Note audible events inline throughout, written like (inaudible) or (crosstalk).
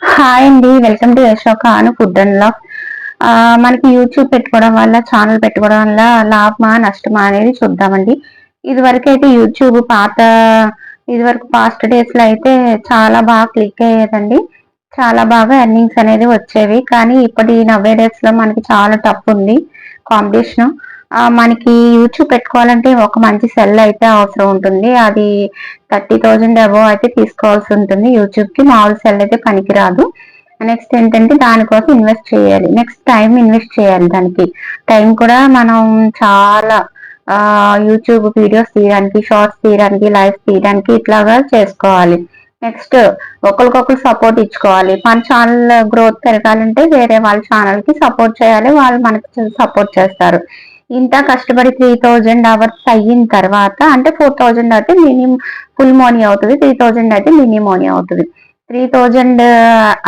Hi అండి welcome to Yashoka Anu food and lock మనకి YouTube పెట్టుకోవడం వల్ల ఛానల్ పెట్టుకోవడం వల్ల లాభమా నష్టమా అనేది చూద్దామండి. ఇది వరకు అయితే యూట్యూబ్ పాత ఇది వరకు పాస్ట్ డేస్లో అయితే చాలా బాగా క్లిక్ అయ్యేదండి. చాలా బాగా ఎర్నింగ్స్ అనేది వచ్చేవి. కానీ ఇప్పటి నవ్వే డేస్లో మనకి చాలా టఫ్ ఉంది కాంపిటీషన్ మనకి యూట్యూబ్ పెట్టుకోవాలంటే ఒక మంచి సెల్ అయితే అవసరం ఉంటుంది. అది థర్టీ థౌజండ్ అబోవ్ అయితే తీసుకోవాల్సి ఉంటుంది. యూట్యూబ్కి మామూలు సెల్ అయితే పనికిరాదు. నెక్స్ట్ ఏంటంటే దానికోసం ఇన్వెస్ట్ చేయాలి. నెక్స్ట్ టైం ఇన్వెస్ట్ చేయాలి దానికి. టైం కూడా మనం చాలా యూట్యూబ్ వీడియోస్ తీయడానికి షార్ట్స్ తీయడానికి లైవ్స్ తీయడానికి ఇట్లాగా చేసుకోవాలి. నెక్స్ట్ ఒకరికొకరు సపోర్ట్ ఇచ్చుకోవాలి. మన ఛానల్ గ్రోత్ పెరగాలంటే వేరే వాళ్ళ ఛానల్కి సపోర్ట్ చేయాలి. వాళ్ళు మనకి సపోర్ట్ చేస్తారు. ఇంత కష్టపడి త్రీ థౌజండ్ అవర్స్ అయిన తర్వాత అంటే ఫోర్ థౌజండ్ అయితే మినిమం ఫుల్ మోనీ అవుతుంది. త్రీ థౌజండ్ అయితే మినీ మోనీ అవుతుంది. త్రీ థౌజండ్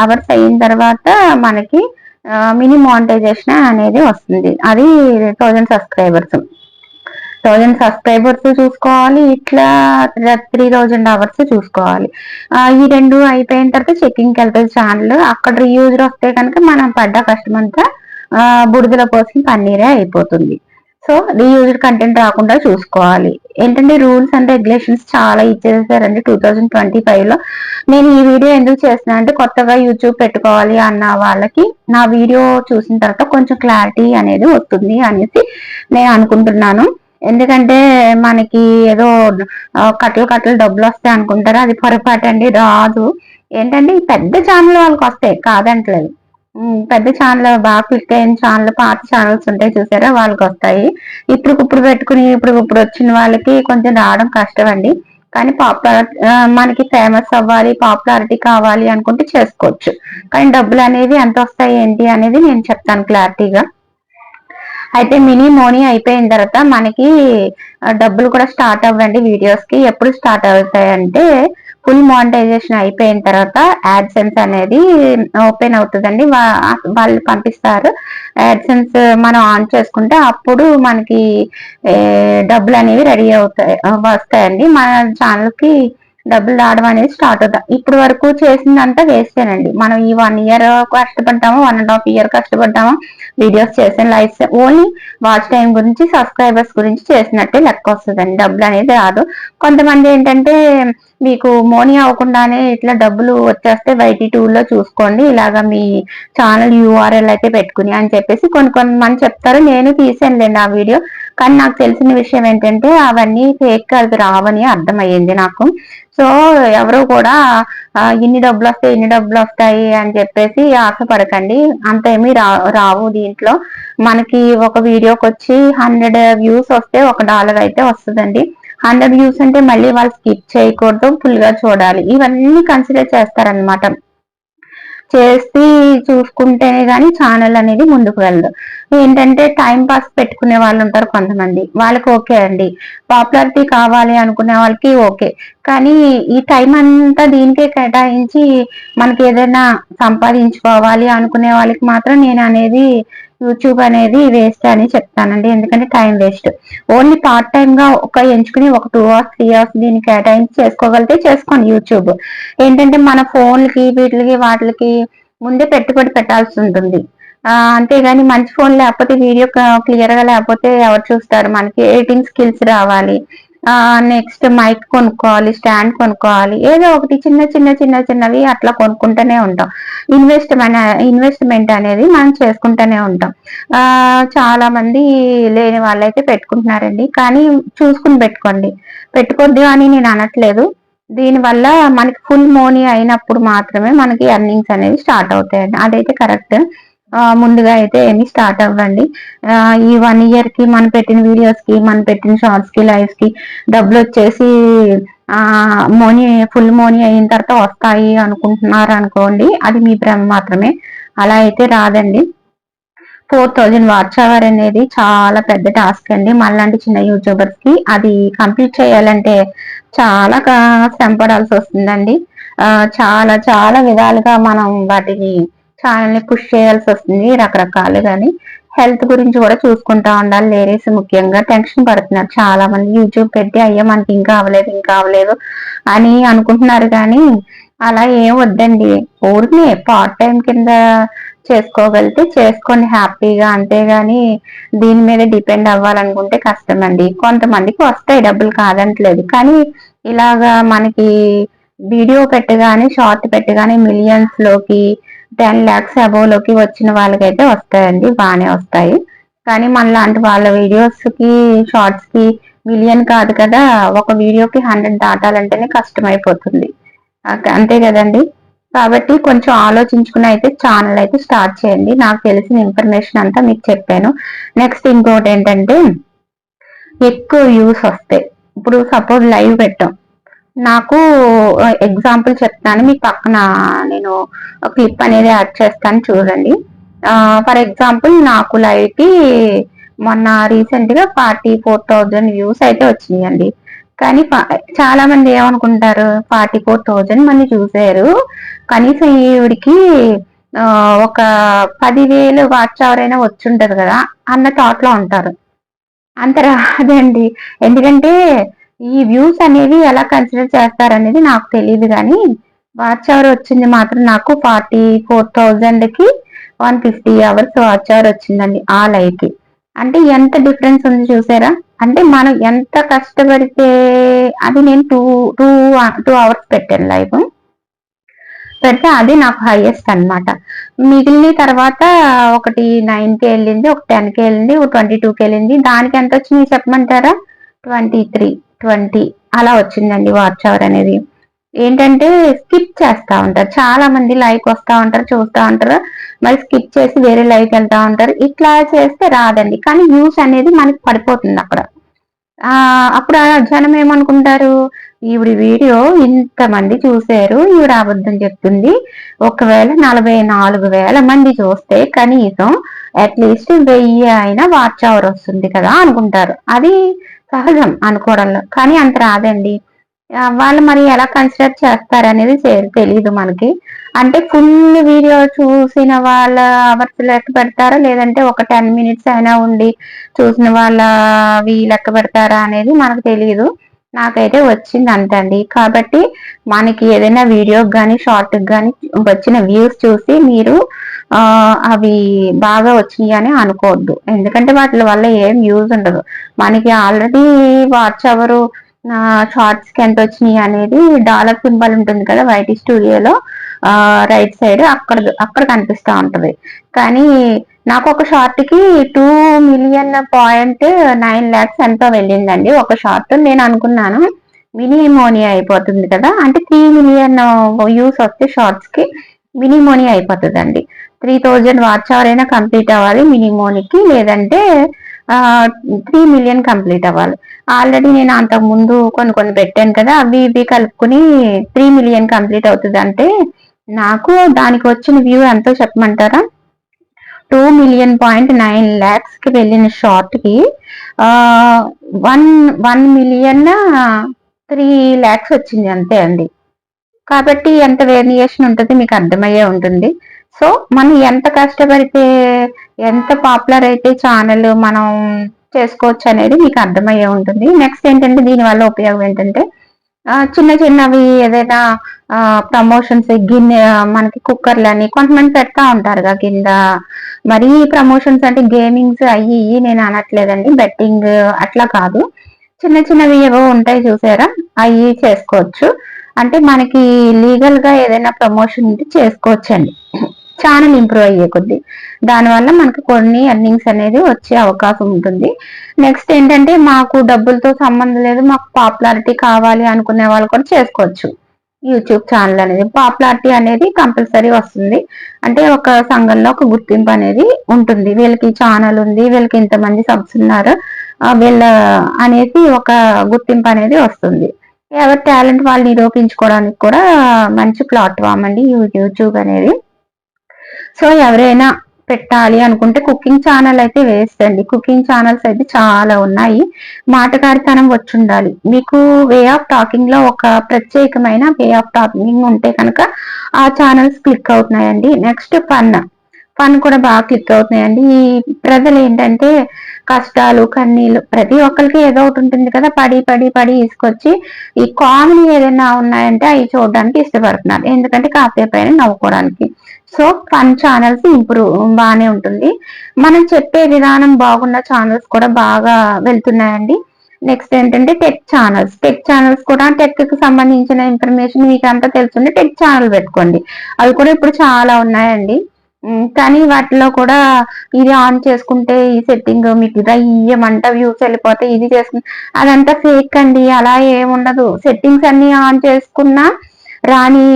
అవర్స్ అయిన తర్వాత మనకి uh, మినీ మానిటైజేషన్ అనేది వస్తుంది. అది థౌజండ్ సబ్స్క్రైబర్స్ థౌజండ్ సబ్స్క్రైబర్స్ చూసుకోవాలి. ఇట్లా త్రీ థౌజండ్ అవర్స్ చూసుకోవాలి. ఈ రెండు అయిపోయిన తర్వాత చెక్కింగ్కి వెళ్తుంది ఛానల్ అక్కడ రీయూజర్ వస్తే కనుక మనం పడ్డ కష్టం అంతా బుడిదల కోసం పన్నీరే అయిపోతుంది. సో రీయూజ్డ్ కంటెంట్ రాకుండా చూసుకోవాలి. ఏంటంటే రూల్స్ అండ్ రెగ్యులేషన్స్ చాలా ఇచ్చేసారండి టూ థౌజండ్ ట్వంటీ ఫైవ్లో. నేను ఈ వీడియో ఎందుకు చేస్తున్నా అంటే కొత్తగా యూట్యూబ్ పెట్టుకోవాలి అన్న వాళ్ళకి నా వీడియో చూసిన తర్వాత కొంచెం క్లారిటీ అనేది వస్తుంది అనేసి నేను అనుకుంటున్నాను. ఎందుకంటే మనకి ఏదో కట్టలు కట్టలు డబ్బులు వస్తాయి అనుకుంటారు. అది పొరపాటు అండి రాదు. ఏంటంటే పెద్ద ఛానల్ వాళ్ళకి వస్తాయి కాదంటలేదు. పెద్ద ఛానల్ బాగా క్లిక్ అయిన ఛానల్ పాత ఛానల్స్ ఉంటాయి చూసారా? వాళ్ళకి వస్తాయి ఇప్పుడు ఇప్పుడు పెట్టుకుని ఇప్పుడు ఇప్పుడు వచ్చిన వాళ్ళకి కొంచెం రావడం కష్టం అండి కానీ పాపులార్ మనకి ఫేమస్ అవ్వాలి పాపులారిటీ కావాలి అనుకుంటే చేసుకోవచ్చు. కానీ డబ్బులు అనేవి ఎంత వస్తాయి ఏంటి అనేది నేను చెప్తాను క్లారిటీగా. అయితే మినీ మోనీ అయిపోయిన తర్వాత మనకి డబ్బులు కూడా స్టార్ట్ అవ్వండి వీడియోస్కి. ఎప్పుడు స్టార్ట్ అవుతాయంటే ఫుల్ మానిటైజేషన్ అయిపోయిన తర్వాత యాడ్సెన్స్ అనేది ఓపెన్ అవుతుందండి. వాళ్ళు పంపిస్తారు. యాడ్సెన్స్ మనం ఆన్ చేసుకుంటే అప్పుడు మనకి డబ్బులు అనేవి రెడీ అవుతాయి వస్తాయండి. మన ఛానల్కి డబ్బులు రావడం అనేది స్టార్ట్ అవుతాయి ఇప్పుడు వరకు చేసిందంతా వేస్తేనండి మనం ఈ వన్ ఇయర్ కష్టపడ్డాము వన్ అండ్ హాఫ్ ఇయర్ కష్టపడ్డాము వీడియోస్ చేసిన లైఫ్ ఓన్లీ వాచ్ టైం గురించి సబ్స్క్రైబర్స్ గురించి చేసినట్టే లెక్క వస్తుందండి. డబ్బులు అనేది రాదు. కొంతమంది ఏంటంటే మీకు మోనీ అవ్వకుండానే ఇట్లా డబ్బులు వచ్చేస్తే వైటీ టూల్లో చూసుకోండి. ఇలాగా మీ ఛానల్ యూఆర్ఎల్ అయితే పెట్టుకుని అని చెప్పేసి కొన్ని కొన్ని మంది చెప్తారు. నేను తీసానులేండి ఆ వీడియో కానీ నాకు తెలిసిన విషయం ఏంటంటే అవన్నీ ఫేక్ అది రావని అర్థమయ్యింది నాకు. సో ఎవరు కూడా ఇన్ని డబ్బులు వస్తాయి ఇన్ని డబ్బులు వస్తాయి అని చెప్పేసి ఆశపడకండి. అంత ఏమీ రావు దీంట్లో. మనకి ఒక వీడియోకి వచ్చి హండ్రెడ్ వ్యూస్ వస్తే ఒక డాలర్ అయితే వస్తుందండి. హండ్రెడ్ వ్యూస్ అంటే మళ్ళీ వాళ్ళు స్కిప్ చేయకూడదు ఫుల్గా చూడాలి. ఇవన్నీ కన్సిడర్ చేస్తారనమాట చేసి చూసుకుంటేనే కానీ ఛానల్ అనేది ముందుకు వెళ్ళదు. ఏంటంటే టైం పాస్ పెట్టుకునే వాళ్ళు ఉంటారు కొంతమంది. వాళ్ళకి ఓకే అండి. పాపులారిటీ కావాలి అనుకునే వాళ్ళకి ఓకే కానీ ఈ టైం అంతా దీనికే కేటాయించి మనకి ఏదైనా సంపాదించుకోవాలి అనుకునే వాళ్ళకి మాత్రం నేను అనేది యూట్యూబ్ అనేది వేస్ట్ అని చెప్తానండి. ఎందుకంటే time waste only part time గా ఒక ఎంచుకుని ఒక టూ అవర్స్ త్రీ అవర్స్ దీన్ని కేటాయించి చేసుకోగలిగితే చేసుకోండి యూట్యూబ్ ఏంటంటే మన ఫోన్లకి వీటికి వాటికి ముందే పెట్టుబడి పెట్టాల్సి ఉంటుంది. అంతేగాని మంచి ఫోన్ లేకపోతే వీడియో క్లియర్గా లేకపోతే ఎవరు చూస్తారు? మనకి ఎడిటింగ్ స్కిల్స్ రావాలి. నెక్స్ట్ మైక్ కొనుక్కోవాలి స్టాండ్ కొనుక్కోవాలి. ఏదో ఒకటి చిన్న చిన్న చిన్న చిన్నవి అట్లా కొనుక్కుంటూనే ఉంటాం. ఇన్వెస్ట్మెంట్ ఇన్వెస్ట్మెంట్ అనేది మనం చేసుకుంటూనే ఉంటాం. చాలా మంది లేని వాళ్ళైతే పెట్టుకుంటున్నారండి. కానీ చూసుకుని పెట్టుకోండి. పెట్టుకోద్దు అని నేను అనట్లేదు. దీనివల్ల మనకి ఫుల్ మోనీ అయినప్పుడు మాత్రమే మనకి ఎర్నింగ్స్ అనేవి స్టార్ట్ అవుతాయండి. అదైతే కరెక్ట్ ముందుగా అయితే ఏమి స్టార్ట్ అవ్వండి. ఈ వన్ ఇయర్కి మనం పెట్టిన వీడియోస్కి మనం పెట్టిన షార్ట్స్కి లైవ్స్కి డబ్బులు వచ్చేసి ఆ మోనీ ఫుల్ మోనీ అయిన తర్వాత వస్తాయి అనుకుంటున్నారు అనుకోండి అది మీ భ్రమ మాత్రమే. అలా అయితే రాదండి. ఫోర్ థౌజండ్ వాచ్ అవర్ అనేది చాలా పెద్ద టాస్క్ అండి. మళ్ళీ చిన్న యూట్యూబర్స్కి అది కంప్లీట్ చేయాలంటే చాలా శ్రమ పడాల్సి వస్తుందండి. చాలా చాలా విధాలుగా మనం వాటిని ఛానల్ని పుష్ చేయాల్సి వస్తుంది రకరకాలు కానీ హెల్త్ గురించి కూడా చూసుకుంటా ఉండాలి. లేడీస్ ముఖ్యంగా టెన్షన్ పడుతున్నారు. చాలా మంది యూట్యూబ్ పెట్టి అయ్యా మనకి ఇంకా అవ్వలేదు ఇంకా అవ్వలేదు అని అనుకుంటున్నారు కానీ అలా ఏం వద్దండి. ఊరిని పార్ట్ టైం కింద చేసుకోగలిగితే చేసుకోండి హ్యాపీగా అంతేగాని దీని మీద డిపెండ్ అవ్వాలనుకుంటే కష్టం అండి కొంతమందికి వస్తాయి డబ్బులు కాదంటలేదు. కానీ ఇలాగా మనకి వీడియో పెట్టగానే షార్ట్ పెట్టగానే మిలియన్స్లోకి టెన్ ల్యాక్స్ అబోవ్లోకి వచ్చిన వాళ్ళకైతే వస్తాయండి బాగానే వస్తాయి. కానీ మనలాంటి వాళ్ళ వీడియోస్కి షార్ట్స్కి మిలియన్ కాదు కదా ఒక వీడియోకి హండ్రెడ్ దాటాలంటేనే కష్టమైపోతుంది. అంతే కదండి. కాబట్టి కొంచెం ఆలోచించుకుని అయితే ఛానల్ అయితే స్టార్ట్ చేయండి. నాకు తెలిసిన ఇన్ఫర్మేషన్ అంతా మీకు చెప్పాను. నెక్స్ట్ ఇంకోటి ఏంటంటే ఎక్కువ వ్యూస్ వస్తాయి. ఇప్పుడు సపోజ్ లైవ్ పెట్టాం. నాకు ఎగ్జాంపుల్ చెప్తాను. మీకు పక్కన నేను క్లిప్ అనేది యాడ్ చేస్తాను చూడండి. ఫర్ ఎగ్జాంపుల్ నాకు లైవ్కి మొన్న రీసెంట్గా ఫార్టీ ఫోర్ థౌజండ్ వ్యూస్ అయితే వచ్చినాయండి. కానీ చాలా మంది ఏమనుకుంటారు? ఫార్టీ ఫోర్ థౌజండ్ మంది చూసారు. కనీసం ఈవిడికి ఒక పదివేలు వాచ్ అవర్ అయినా వచ్చుంటది కదా అన్న థాట్లో ఉంటారు. అంత రాదండి. ఎందుకంటే ఈ వ్యూస్ అనేవి ఎలా కన్సిడర్ చేస్తారనేది నాకు తెలియదు కానీ వాచ్ అవర్ వచ్చింది మాత్రం నాకు ఫార్టీ ఫోర్ థౌజండ్కి one fifty hours watch hour వచ్చిందండి ఆ లైవ్కి. అంటే ఎంత డిఫరెన్స్ ఉంది చూసారా? అంటే మనం ఎంత కష్టపడితే అది నేను టూ టూ టూ అవర్స్ పెట్టాను లైవ్. పెడితే అది నాకు హైయెస్ట్ అనమాట మిగిలిన తర్వాత ఒకటి నైన్కి వెళ్ళింది ఒక టెన్కి వెళ్ళింది ఒక ట్వంటీ టూకి వెళ్ళింది. దానికి ఎంత వచ్చింది చెప్పమంటారా? ట్వంటీ త్రీ ట్వంటీ అలా వచ్చిందండి వాచ్ అవర్ అనేది. ఏంటంటే స్కిప్ చేస్తా ఉంటారు. చాలా మంది లైక్ వస్తా ఉంటారు చూస్తూ ఉంటారు. మరి స్కిప్ చేసి వేరే లైక్ వెళ్తా ఉంటారు. ఇట్లా చేస్తే రాదండి. కానీ వ్యూస్ అనేది మనకి పడిపోతుంది అక్కడ. అప్పుడు జనం ఏమనుకుంటారు? ఈవిడ వీడియో ఇంతమంది చూశారు ఈవిడ అబద్ధం చెప్తుంది. ఒకవేళ నలభై నాలుగు వేల మంది చూస్తే కనీసం అట్లీస్ట్ వెయ్యి అయినా వాచ్ అవర్ వస్తుంది కదా అనుకుంటారు. అది సహజం అనుకోవడంలో. కానీ అంత రాదండి. వాళ్ళు మరి ఎలా కన్సిడర్ చేస్తారు అనేది తెలియదు మనకి. అంటే ఫుల్ వీడియో చూసిన వాళ్ళ అవర్స్ లెక్క పెడతారా? లేదంటే ఒక టెన్ మినిట్స్ అయినా ఉండి చూసిన వాళ్ళ లెక్క పెడతారా అనేది మనకు తెలియదు నాకైతే వచ్చింది అంతండి కాబట్టి మనకి ఏదైనా వీడియోకి కానీ షార్ట్కి కానీ వచ్చిన వ్యూస్ చూసి మీరు అవి బాగా వచ్చినాయి అని అనుకోవద్దు. ఎందుకంటే వాటి వల్ల ఏం యూజ్ ఉండదు. మనకి ఆల్రెడీ వాచ్ అవరు షార్ట్స్కి ఎంత వచ్చినాయి అనేది డాలర్ సింబల్ ఉంటుంది కదా వైటీ స్టూడియోలో రైట్ సైడ్ అక్కడ అక్కడ కనిపిస్తా ఉంటుంది. కానీ నాకు ఒక షార్ట్కి two million point nine lakhs ఎంతో వెళ్ళిందండి. ఒక షార్ట్ నేను అనుకున్నాను. మినిమోనియా అయిపోతుంది కదా. అంటే త్రీ మిలియన్ యూస్ వస్తే షార్ట్స్కి మినిమోనియా అయిపోతుందండి. త్రీ థౌజండ్ వాచ్ అవర్ అయినా కంప్లీట్ అవ్వాలి మినిమోనికి లేదంటే త్రీ మిలియన్ కంప్లీట్ అవ్వాలి. ఆల్రెడీ నేను అంతకు ముందు కొన్ని కొన్ని పెట్టాను కదా అవి ఇవి కలుపుకుని త్రీ మిలియన్ కంప్లీట్ అవుతుంది అంటే నాకు దానికి వచ్చిన వ్యూ ఎంతో చెప్పమంటారా? టూ మిలియన్ పాయింట్ నైన్ ల్యాక్స్కి వెళ్ళిన షార్ట్కి one one million three lakhs వచ్చింది అంతే అండి. కాబట్టి ఎంత వేరియేషన్ ఉంటుంది మీకు అర్థమయ్యే ఉంటుంది. సో మనం ఎంత కష్టపడితే ఎంత పాపులర్ అయితే ఛానల్ మనం చేసుకోవచ్చు అనేది మీకు అర్థమయ్యే ఉంటుంది. నెక్స్ట్ ఏంటంటే దీనివల్ల ఉపయోగం ఏంటంటే చిన్న చిన్నవి ఏదైనా ప్రమోషన్స్ గిన్నె మనకి కుక్కర్లని కొంతమంది పెడతా ఉంటారు కదా కింద. మరి ప్రమోషన్స్ అంటే గేమింగ్స్ అయ్యి నేను అనట్లేదండి బెట్టింగ్ అట్లా కాదు. చిన్న చిన్నవి ఏవో ఉంటాయి చూసారా? అవి చేసుకోవచ్చు. అంటే మనకి లీగల్గా ఏదైనా ప్రమోషన్ ఉంటే చేసుకోవచ్చండి. ఛానల్ ఇంప్రూవ్ అయ్యే కొద్ది. దానివల్ల మనకు కొన్ని ఎర్నింగ్స్ అనేది వచ్చే అవకాశం ఉంటుంది. నెక్స్ట్ ఏంటంటే మాకు డబ్బులతో సంబంధం లేదు మాకు పాపులారిటీ కావాలి అనుకునే వాళ్ళు కూడా చేసుకోవచ్చు. యూట్యూబ్ ఛానల్ అనేది. పాపులారిటీ అనేది కంపల్సరీ వస్తుంది. అంటే ఒక సంఘంలో ఒక గుర్తింపు అనేది ఉంటుంది. వీళ్ళకి ఛానల్ ఉంది వీళ్ళకి ఇంతమంది సబ్స్ ఉన్నారు. వీళ్ళ అనేది ఒక గుర్తింపు అనేది వస్తుంది. ఎవరి టాలెంట్ వాళ్ళు నిరూపించుకోవడానికి కూడా మంచి ప్లాట్ఫామ్ అండి యూట్యూబ్ అనేది. సో ఎవరైనా పెట్టాలి అనుకుంటే కుకింగ్ ఛానల్ అయితే వేస్ట్ అండి కుకింగ్ ఛానల్స్ అయితే చాలా ఉన్నాయి. మాటకారితనం వచ్చి ఉండాలి మీకు వే ఆఫ్ టాకింగ్లో ఒక ప్రత్యేకమైన వే ఆఫ్ టాకింగ్ ఉంటే కనుక ఆ ఛానల్స్ క్లిక్ అవుతున్నాయండి. నెక్స్ట్ ఫన్ ఫన్ కూడా బాగా క్లిక్ అవుతున్నాయండి. ఈ ప్రజలు ఏంటంటే కష్టాలు కన్నీళ్ళు ప్రతి ఒక్కరికి ఏదో ఒకటి ఉంటుంది కదా. పడి పడి పడి తీసుకొచ్చి ఈ కామెడీ ఏదైనా ఉన్నాయంటే అవి చూడడానికి ఇష్టపడుతున్నారు. ఎందుకంటే కాసేపు పైన నవ్వుకోవడానికి. సో ఫన్ ఛానల్స్ ఇంప్రూవ్ బాగానే ఉంటుంది. మనం చెప్పే విధానం బాగున్న ఛానల్స్ కూడా బాగా వెళ్తున్నాయండి. నెక్స్ట్ ఏంటంటే టెక్ ఛానల్స్ టెక్ ఛానల్స్ కూడా టెక్కి సంబంధించిన ఇన్ఫర్మేషన్ మీకు అంతా తెలుస్తుంది టెక్ ఛానల్ పెట్టుకోండి. అవి కూడా ఇప్పుడు చాలా ఉన్నాయండి. కానీ వాటిలో కూడా ఇది ఆన్ చేసుకుంటే ఈ సెట్టింగ్ మీకు రయ్యమంట వ్యూస్ వెళ్ళిపోతే ఇది చేసుకుంటే అదంతా ఫేక్ అండి. అలా ఏముండదు. సెట్టింగ్స్ అన్ని ఆన్ చేసుకున్నా రాని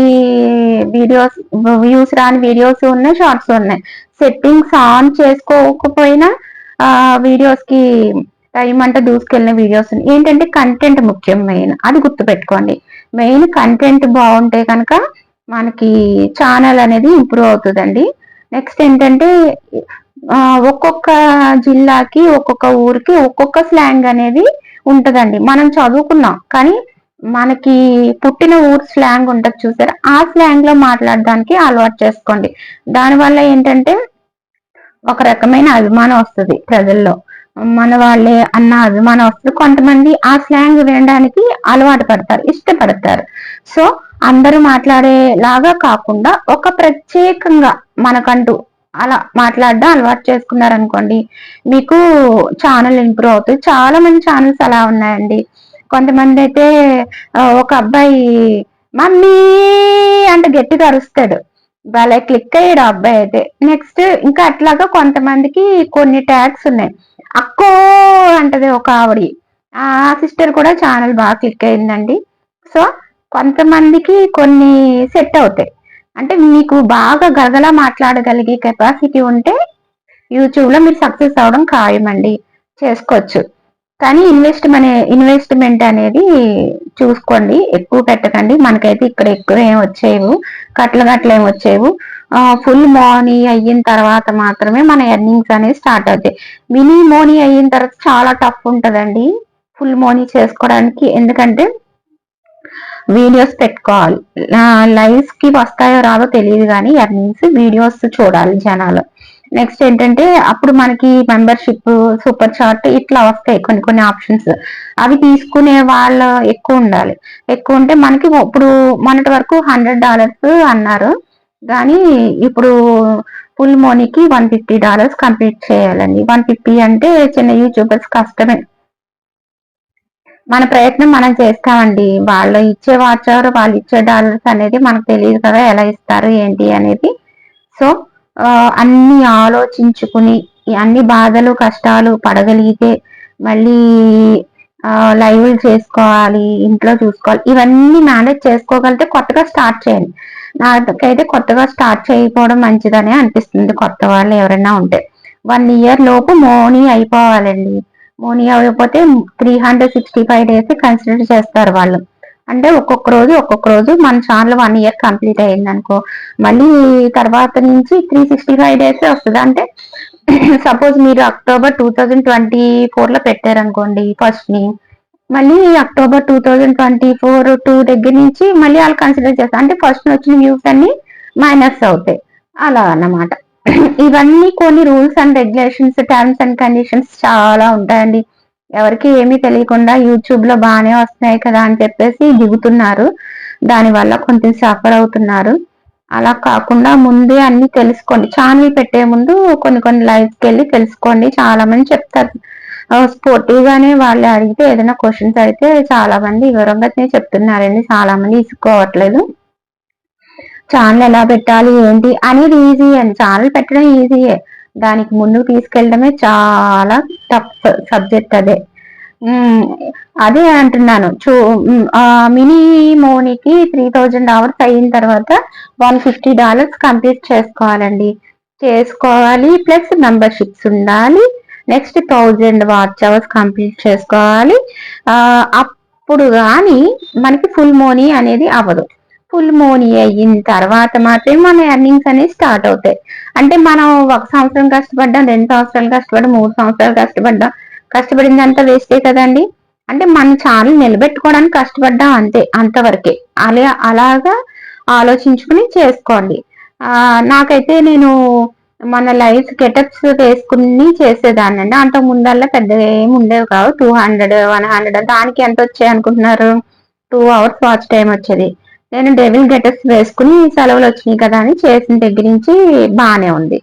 వీడియోస్ వ్యూస్ రాని వీడియోస్ ఉన్నాయి షార్ట్స్ ఉన్నాయి. సెట్టింగ్స్ ఆన్ చేసుకోకపోయినా వీడియోస్కి టైం అంటే దూసుకెళ్ళిన వీడియోస్ ఏంటంటే కంటెంట్ ముఖ్యం మెయిన్ అది గుర్తుపెట్టుకోండి. మెయిన్ కంటెంట్ బాగుంటే కనుక మనకి ఛానల్ అనేది ఇంప్రూవ్ అవుతుందండి. నెక్స్ట్ ఏంటంటే ఒక్కొక్క జిల్లాకి ఒక్కొక్క ఊరికి ఒక్కొక్క స్లాంగ్ అనేది ఉంటుందండి. మనం చదువుకున్నాం కానీ మనకి పుట్టిన ఊరు స్లాంగ్ ఉంటుంది చూసారా? ఆ స్లాంగ్లో మాట్లాడడానికి అలవాటు చేసుకోండి. దానివల్ల ఏంటంటే ఒక రకమైన అభిమానం వస్తుంది ప్రజల్లో. మన వాళ్ళే అన్న అభిమానం వస్తుంది. కొంతమంది ఆ స్లాంగ్ వినడానికి అలవాటు పడతారు ఇష్టపడతారు. సో అందరూ మాట్లాడేలాగా కాకుండా ఒక ప్రత్యేకంగా మనకంటూ అలా మాట్లాడడం అలవాటు చేసుకున్నారనుకోండి మీకు ఛానల్ ఇంప్రూవ్ అవుతుంది చాలా మంది ఛానల్స్ అలా ఉన్నాయండి. కొంతమంది అయితే ఒక అబ్బాయి మమ్మీ అంటే గట్టిగా అరుస్తాడు. భలే క్లిక్ అయ్యాడు అబ్బాయి అయితే. నెక్స్ట్ ఇంకా అట్లాగా కొంతమందికి కొన్ని ట్యాగ్స్ ఉన్నాయి. అక్కో అంటది ఒక ఆవిడ. ఆ సిస్టర్ కూడా ఛానల్ బాగా క్లిక్ అయిందండి. సో కొంతమందికి కొన్ని సెట్ అవుతాయి. అంటే మీకు బాగా గలగలా మాట్లాడగలిగే కెపాసిటీ ఉంటే యూట్యూబ్లో మీరు సక్సెస్ అవడం ఖాయమండి. చేసుకోవచ్చు. కానీ ఇన్వెస్ట్ ఇన్వెస్ట్మెంట్ ఇన్వెస్ట్మెంట్ అనేది చూసుకోండి. ఎక్కువ పెట్టకండి. మనకైతే ఇక్కడ ఎక్కువ ఏం వచ్చేవు కట్ల గట్లు ఏం వచ్చేవు ఫుల్ మోనీ అయిన తర్వాత మాత్రమే మన ఎర్నింగ్స్ అనేది స్టార్ట్ అవుతాయి. మినీ మోనీ అయిన తర్వాత చాలా టఫ్ ఉంటుందండి. ఫుల్ మోనీ చేసుకోవడానికి ఎందుకంటే వీడియోస్ పెట్టుకోవాలి. లైవ్స్కి వస్తాయో రాదో తెలియదు కానీ ఎర్నింగ్స్ వీడియోస్ చూడాలి జనాలు. నెక్స్ట్ ఏంటంటే అప్పుడు మనకి మెంబర్షిప్ సూపర్ చార్ట్ ఇట్లా వస్తాయి కొన్ని కొన్ని ఆప్షన్స్ అవి తీసుకునే వాళ్ళు ఎక్కువ ఉండాలి. ఎక్కువ ఉంటే మనకి ఇప్పుడు మొన్నటి వరకు హండ్రెడ్ డాలర్స్ అన్నారు. కానీ ఇప్పుడు ఫుల్ మోనీకి వన్ ఫిఫ్టీ డాలర్స్ కంప్లీట్ చేయాలండి. వన్ ఫిఫ్టీ అంటే చిన్న యూట్యూబర్స్ కష్టమే. మన ప్రయత్నం మనం చేస్తామండి. వాళ్ళు ఇచ్చే వాచ్ అవర్ వాళ్ళు ఇచ్చే డాలర్స్ అనేది మనకు తెలియదు కదా ఎలా ఇస్తారు ఏంటి అనేది. సో అన్ని ఆలోచించుకుని అన్ని బాధలు కష్టాలు పడగలిగితే మళ్ళీ లైవ్లు చేసుకోవాలి ఇంట్లో చూసుకోవాలి ఇవన్నీ మేనేజ్ చేసుకోగలిగితే కొత్తగా స్టార్ట్ చేయండి. నాకైతే కొత్తగా స్టార్ట్ చేయకపోవడం మంచిదని అనిపిస్తుంది కొత్త వాళ్ళు ఎవరైనా ఉంటే. వన్ ఇయర్ లోపు మోనీ అయిపోవాలండి. మోనీ అయిపోతే three hundred sixty five days consider చేస్తారు వాళ్ళు. అంటే ఒక్కొక్క రోజు ఒక్కొక్క రోజు మన ఛానల్ వన్ ఇయర్ కంప్లీట్ అయ్యింది అనుకో మళ్ళీ తర్వాత నుంచి త్రీ సిక్స్టీ ఫైవ్ డేస్ వస్తుంది. అంటే (coughs) సపోజ్ మీరు అక్టోబర్ టూ థౌజండ్ ట్వంటీ ఫోర్లో పెట్టారనుకోండి ఫస్ట్ని. మళ్ళీ October two thousand twenty four two దగ్గర నుంచి మళ్ళీ వాళ్ళు కన్సిడర్ చేస్తారు. అంటే ఫస్ట్ వచ్చిన వ్యూస్ అన్ని మైనస్ అవుతాయి. అలా అన్నమాట. (coughs) ఇవన్నీ కొన్ని rules and regulations terms and conditions చాలా ఉంటాయండి. ఎవరికి ఏమీ తెలియకుండా యూట్యూబ్లో బాగానే వస్తున్నాయి కదా అని చెప్పేసి దిగుతున్నారు. దాని వల్ల కొంచెం సఫర్ అవుతున్నారు. అలా కాకుండా ముందే అన్ని తెలుసుకోండి. ఛానల్ పెట్టే ముందు కొన్ని కొన్ని లైవ్స్కి వెళ్ళి తెలుసుకోండి. చాలా మంది చెప్తారు. స్పోర్టివ్గానే వాళ్ళు అడిగితే ఏదైనా క్వశ్చన్స్ అయితే చాలా మంది వివరంగానే చెప్తున్నారండి. చాలా మంది ఇసుకోవట్లేదు. ఛానల్ ఎలా పెట్టాలి ఏంటి అనేది ఈజీ అండి. ఛానల్ పెట్టడం ఈజీయే దానికి ముందుకు తీసుకెళ్ళడమే చాలా టఫ్ సబ్జెక్ట్ అదే. అదే అంటున్నాను. చూ మినీ మోనీకి త్రీ థౌజండ్ అవర్స్ అయిన తర్వాత వన్ ఫిఫ్టీ డాలర్స్ కంప్లీట్ చేసుకోవాలండి. చేసుకోవాలి ప్లస్ మెంబర్షిప్స్ ఉండాలి next thousand watch hours complete చేసుకోవాలి. అప్పుడు కానీ మనకి ఫుల్ మోనీ అనేది అవ్వదు. ఫుల్ మోనీ అయిన తర్వాత మాత్రమే మన ఎర్నింగ్స్ అనేవి స్టార్ట్ అవుతాయి. అంటే మనం ఒక సంవత్సరం కష్టపడ్డాం రెండు సంవత్సరాలు కష్టపడ్డాం మూడు సంవత్సరాలు కష్టపడ్డాం. కష్టపడిందంతా వేస్టే కదండి? అంటే మనం చాలా నిలబెట్టుకోవడానికి కష్టపడ్డాం అంతే అంతవరకే. అలా అలాగా ఆలోచించుకుని చేసుకోండి. నాకైతే నేను మన లైఫ్ గెటప్స్ వేసుకుని చేసేదాన్ని అండి. అంత ముందల్లా పెద్దగా ఏమి ఉండేవి కావు. టూ హండ్రెడ్ వన్ హండ్రెడ్ దానికి ఎంత వచ్చాయి అనుకుంటున్నారు? టూ అవర్స్ వాచ్ టైం వచ్చేది. నేను డెవిల్ గెటప్స్ వేసుకుని సెలవులు వచ్చినాయి కదా అని చేసిన దగ్గర నుంచి బాగానే ఉంది.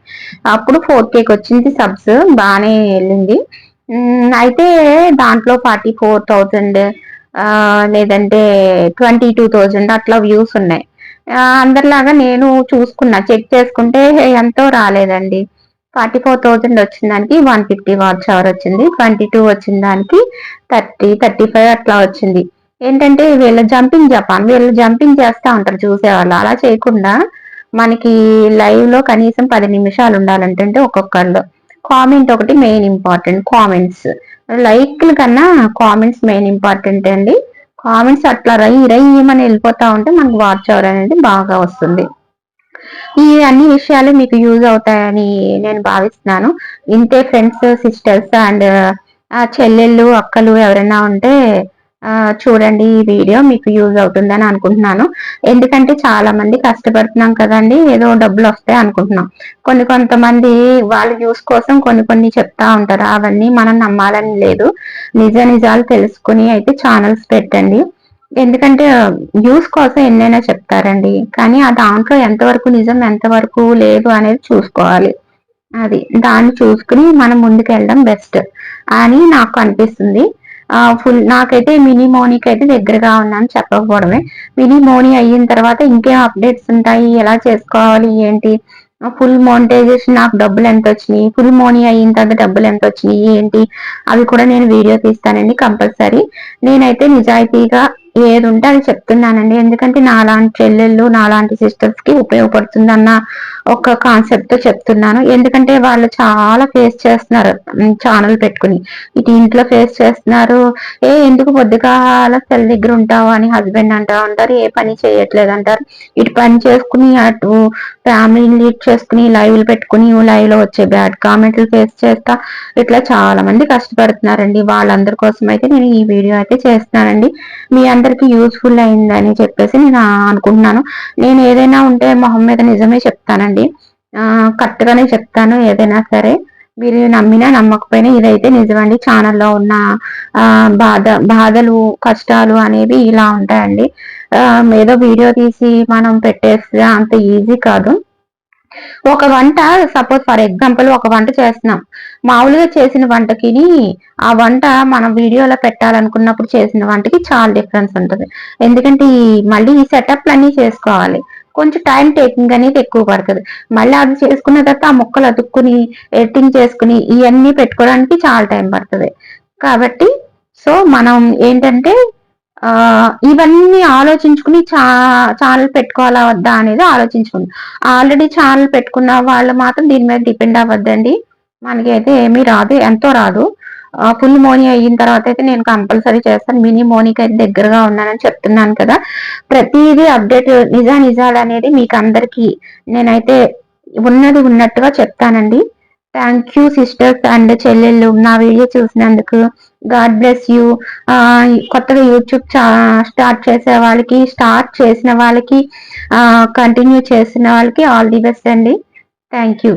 అప్పుడు ఫోర్ కేక్ వచ్చింది సబ్స్ బాగానే వెళ్ళింది. అయితే దాంట్లో ఫార్టీ ఫోర్ థౌజండ్ లేదంటే ట్వంటీ టూ థౌజండ్ అట్లా వ్యూస్ ఉన్నాయి. అందరిలాగా నేను చూసుకున్నా చెక్ చేసుకుంటే ఎంతో రాలేదండి. ఫార్టీ ఫోర్ థౌజండ్ వచ్చిన దానికి వన్ ఫిఫ్టీ వాచ్ అవర్ వచ్చింది. ట్వంటీ టూ వచ్చిన దానికి థర్టీ థర్టీ ఫైవ్ అట్లా వచ్చింది. ఏంటంటే వీళ్ళ జంపింగ్ జపాన్ వీళ్ళు జంపింగ్ చేస్తూ ఉంటారు చూసేవాళ్ళు. అలా చేయకుండా మనకి లైవ్లో కనీసం పది నిమిషాలు ఉండాలంటే ఒక్కొక్కళ్ళు. కామెంట్ ఒకటి మెయిన్ ఇంపార్టెంట్ కామెంట్స్ లైక్ల కన్నా కామెంట్స్ మెయిన్ ఇంపార్టెంట్ అండి. కామెంట్స్ అట్లా రై రై ఏమని వెళ్ళిపోతా ఉంటే మనకు వాచ్ అవర్ అనేది బాగా వస్తుంది. ఈ అన్ని విషయాలు మీకు యూజ్ అవుతాయని నేను భావిస్తున్నాను. ఇంతే ఫ్రెండ్స్ సిస్టర్స్ అండ్ చెల్లెళ్ళు అక్కలు ఎవరైనా ఉంటే చూడండి ఈ వీడియో మీకు యూజ్ అవుతుందని అనుకుంటున్నాను. ఎందుకంటే చాలా మంది కష్టపడుతున్నాం కదండి ఏదో డబ్బులు వస్తాయి అనుకుంటున్నాం. కొన్ని కొంతమంది వాళ్ళ యూస్ కోసం కొన్ని కొన్ని చెప్తా ఉంటారు. అవన్నీ మనం నమ్మాలని లేదు. నిజ నిజాలు తెలుసుకుని అయితే ఛానల్స్ పెట్టండి. ఎందుకంటే యూస్ కోసం ఎన్నైనా చెప్తారండి. కానీ ఆ దాంట్లో ఎంతవరకు నిజం ఎంతవరకు లేదు అనేది చూసుకోవాలి. అది దాన్ని చూసుకుని మనం ముందుకు వెళ్ళడం బెస్ట్ అని నాకు అనిపిస్తుంది. ఫుల్ నాకైతే మినీ మోనీకి అయితే దగ్గరగా ఉన్నాను చెప్పకపోవడమే. మినీ మోనీ అయిన తర్వాత ఇంకేం అప్డేట్స్ ఉంటాయి? ఎలా చేసుకోవాలి? ఏంటి? ఫుల్ మోనిటైజేషన్ నాకు డబ్బులు ఎంత వచ్చినాయి? ఫుల్ మోనీ అయిన తర్వాత డబ్బులు ఎంత వచ్చినాయి? ఏంటి? అవి కూడా నేను వీడియో తీస్తానండి కంపల్సరీ. నేనైతే నిజాయితీగా ఏది ఉంటే అది చెప్తున్నానండి. ఎందుకంటే నాలాంటి చెల్లెళ్ళు నాలాంటి సిస్టర్స్కి ఉపయోగపడుతుందన్న ఒక కాన్సెప్ట్తో చెప్తున్నాను. ఎందుకంటే వాళ్ళు చాలా ఫేస్ చేస్తున్నారు ఛానల్ పెట్టుకుని. ఇటు ఇంట్లో ఫేస్ చేస్తున్నారు. ఏ ఎందుకు పొద్దుగాల సెల్ దగ్గర ఉంటావు అని హస్బెండ్ అంటా ఉంటారు. ఏ పని చేయట్లేదు అంటారు. ఇటు పని చేసుకుని అటు ఫ్యామిలీని లీడ్ చేసుకుని లైవ్లు పెట్టుకుని లైవ్లో వచ్చే బ్యాడ్ కామెంట్లు ఫేస్ చేస్తా. ఇట్లా చాలా మంది కష్టపడుతున్నారండి. వాళ్ళందరి కోసం అయితే నేను ఈ వీడియో అయితే చేస్తున్నానండి. మీ అందరికి యూస్ఫుల్ అయిందని చెప్పేసి నేను అనుకుంటున్నాను. నేను ఏదైనా ఉంటే మొహం మీద నిజమే చెప్తానండి. కరెక్ట్ గానే చెప్తాను ఏదైనా సరే. మీరు నమ్మినా నమ్మకపోయినా ఇదైతే నిజమండి. ఛానల్లో ఉన్న బాధ బాధలు కష్టాలు అనేవి ఇలా ఉంటాయండి. ఏదో వీడియో తీసి మనం పెట్టేస్తే అంత ఈజీ కాదు. ఒక వంట సపోజ్ ఫర్ ఎగ్జాంపుల్ ఒక వంట చేస్తున్నాం. మామూలుగా చేసిన వంటకి ఆ వంట మనం వీడియోలో పెట్టాలనుకున్నప్పుడు చేసిన వంటకి చాలా డిఫరెన్స్ ఉంటుంది. ఎందుకంటే ఈ మళ్ళీ ఈ సెటప్లు అన్ని చేసుకోవాలి. కొంచెం టైం టేకింగ్ అనేది ఎక్కువ పడుతుంది. మళ్ళీ అది చేసుకున్న తర్వాత ఆ ముక్కలు అతుక్కుని ఎడిటింగ్ చేసుకుని ఇవన్నీ పెట్టుకోవడానికి చాలా టైం పడుతుంది. కాబట్టి సో మనం ఏంటంటే ఇవన్నీ ఆలోచించుకుని చా ఛానల్ పెట్టుకోవాలా వద్దా అనేది ఆలోచించుకుంది. ఆల్రెడీ ఛానల్ పెట్టుకున్న వాళ్ళు మాత్రం దీని మీద డిపెండ్ అవ్వద్దండి. మనకి అయితే ఏమీ రాదు ఎంతో రాదు. ఫుల్ మోని అయిన తర్వాత అయితే నేను కంపల్సరీ చేస్తాను. మినీ మోనీకి అయితే దగ్గరగా ఉన్నానని చెప్తున్నాను కదా. ప్రతిదీ అప్డేట్ నిజా నిజాలు అనేది మీకు అందరికి నేనైతే ఉన్నది ఉన్నట్టుగా చెప్తానండి. థ్యాంక్ యూ సిస్టర్స్ అండ్ చెల్లెళ్ళు. నా వీడియో చూసినందుకు గాడ్ బ్లెస్ యూ కొత్తగా యూట్యూబ్ స్టార్ట్ చేసే వాళ్ళకి స్టార్ట్ చేసిన వాళ్ళకి కంటిన్యూ చేసిన వాళ్ళకి ఆల్ ది బెస్ట్ అండి. Thank you